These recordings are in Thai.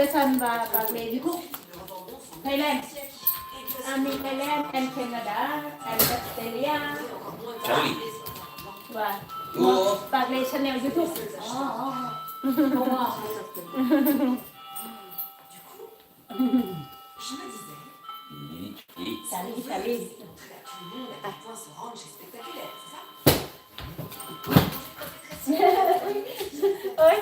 pesan ba pagle YouTube Thailand I'm in Thailand and Canada and Australia Charlie. ว่า Oh. ปากเลยชาแนลยูทูบอ๋ออ๋อเพราะว่า Je me disais, Magnifique. สาลีสาลี tout le monde à quel point ce ranch est spectaculaire, c'est ça เอ้ย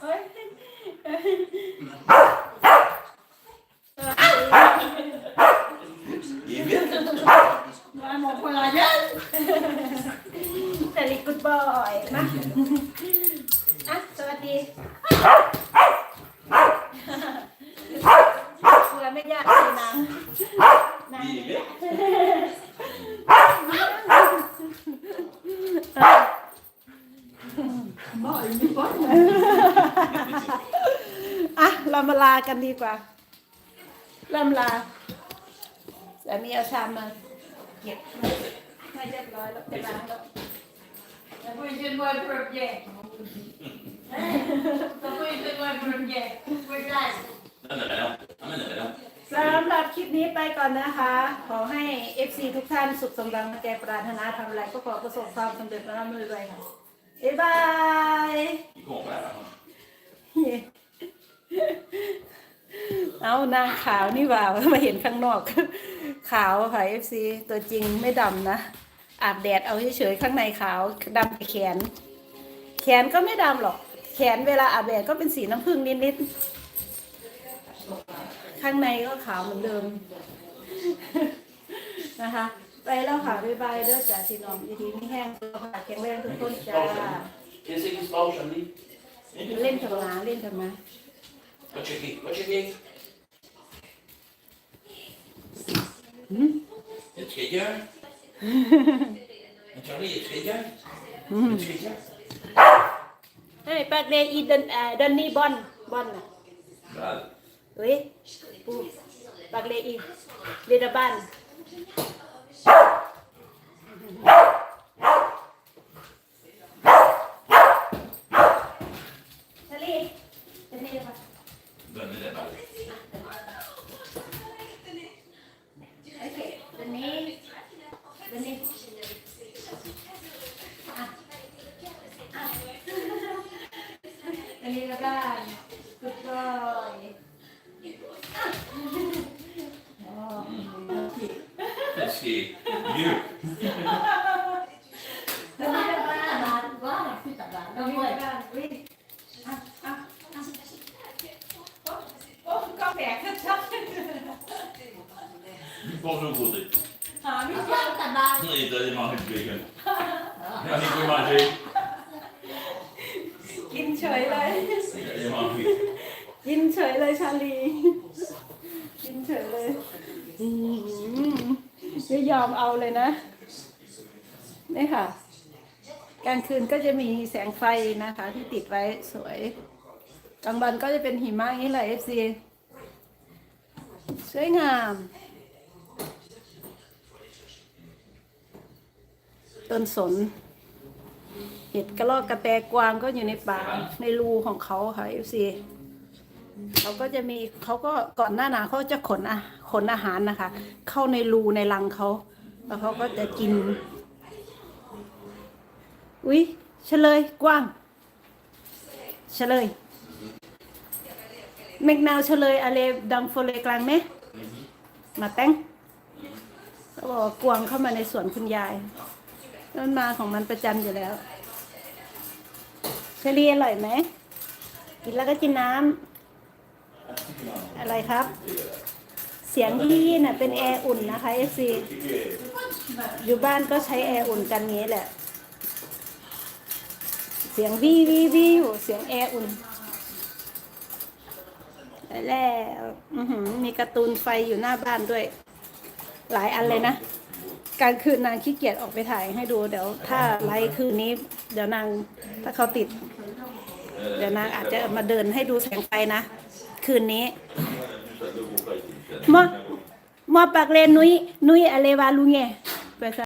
เอ้ย Il est bien. มาหมดเวลาเยอะ แต่ลิกุด บอยมาอะสวัสดีเพื่อไม่ยากเลยนางนาง Il est bien. บอกอีกนิดก่อนอะเรามาลากันดีกว่าเริ่มลาสามีเอาชามมาเก็บให้เรียบร้อยแล้วไปล้างแล้ว แต่พูดจนวันเปิดแย่แต่พูดจนวันเปิดแย่ไม่ได้ Amène la lampe. Amène la lampe. สำหรับคลิปนี้ไปก่อนนะคะ ขอให้ FC ทุกท่านสุขสมดังใจปรารถนาทำอะไรก็ขอประสบความสำเร็จและร่ำรวยค่ะบ๊ายบายเฮ้ยเอานางขาวนี่หว่ามาเห็นข้างนอก ขาวค่ะ FC ตัวจริงไม่ดำนะ อาบแดดเอาเฉยๆข้างในขาวดำแต่แขน แขนก็ไม่ดำหรอก แขนเวลาอาบแดดก็เป็นสีน้ำผึ้งนิดๆข้างในก็ขาวเหมือนเดิม นะคะ ไปแล้วค่ะบ๊ายบายเด้อจ้าพี่น้องดีๆไม่แห้งตัวค่ะแข็งแรงทุกคนจ้า Qu'est-ce qui se passe, Charlie เล่นทำมาเล่นทำมา Va checker. Va checker. Y a-tu quelqu'un? Hein, Charlie, y a-tu quelqu'un? Y a-tu quelqu'un? ให้ปากเดย์อีดันเอ่อดันนี่บอลบอลน่ะ Val. เฮ้ยปูปากเดย์อีเดดาบัน Qu'est-ce qui est mieux? ดันนี้แล้วกันตลาดว่าที่ตลาดดัเรานนี้ด้วยแล้วกันอุ้ยอะอะอะโอ้ก็แปลกชัด Bonjour, côté. หาไม่เจอตลาด Il est allé manger du bacon. J'en ai pas mangé. ๆกินเฉยเลย Il est allé manger. กินเฉยเลยชาลี กินเฉยเลย อืม ไม่ยอมเอาเลยนะนี่ค่ะกลางคืนก็จะมีแสงไฟนะคะ ที่ติดไว้สวยกลางวันก็จะเป็นหิมะอย่างนี้แหละ FC สวยงามต้นสน เห็ดกระรอกกระแตกวางก็อยู่ในป่าในรูของเขาค่ะ FC เขาก็จะมีเขาก็ก่อนหน้าหนาวเขาจะขนอะขนอาหารนะคะ เข้าในรูในรังเขาแล้วเขาก็จะกินอุ๊ยเฉลยกว้างเฉลยเมกนาวเฉลยอะไรดังโฟเลกลางไหมมาแต้งเขาบอกกวางเข้ามาในสวนคุณยายมันมาของมันประจำอยู่แล้วเชลีอร่อยไหมกินแล้วก็กินน้ำ อะไรครับ เสียงที่น่ะเป็นแอร์อุ่นนะคะเอซีอยู่บ้านก็ใช้แอร์อุ่นกันนี้แหละ เสียงวีวีวีอยู่เสียงแอร์อุ่นแล้วมีการ์ตูนไฟอยู่หน้าบ้านด้วย หลายอันเลยนะกลางคืนนางขี้เกียจออกไปถ่ายให้ดูเดี๋ยว ถ้าไลฟ์คืนนี้ เดี๋ยวนางถ้าเขาติด เดี๋ยวนางอาจจะมาเดินให้ดูแสงไฟนะ คืนนี้มอมอปากเลนนุยนุยอะไรวาลุงเง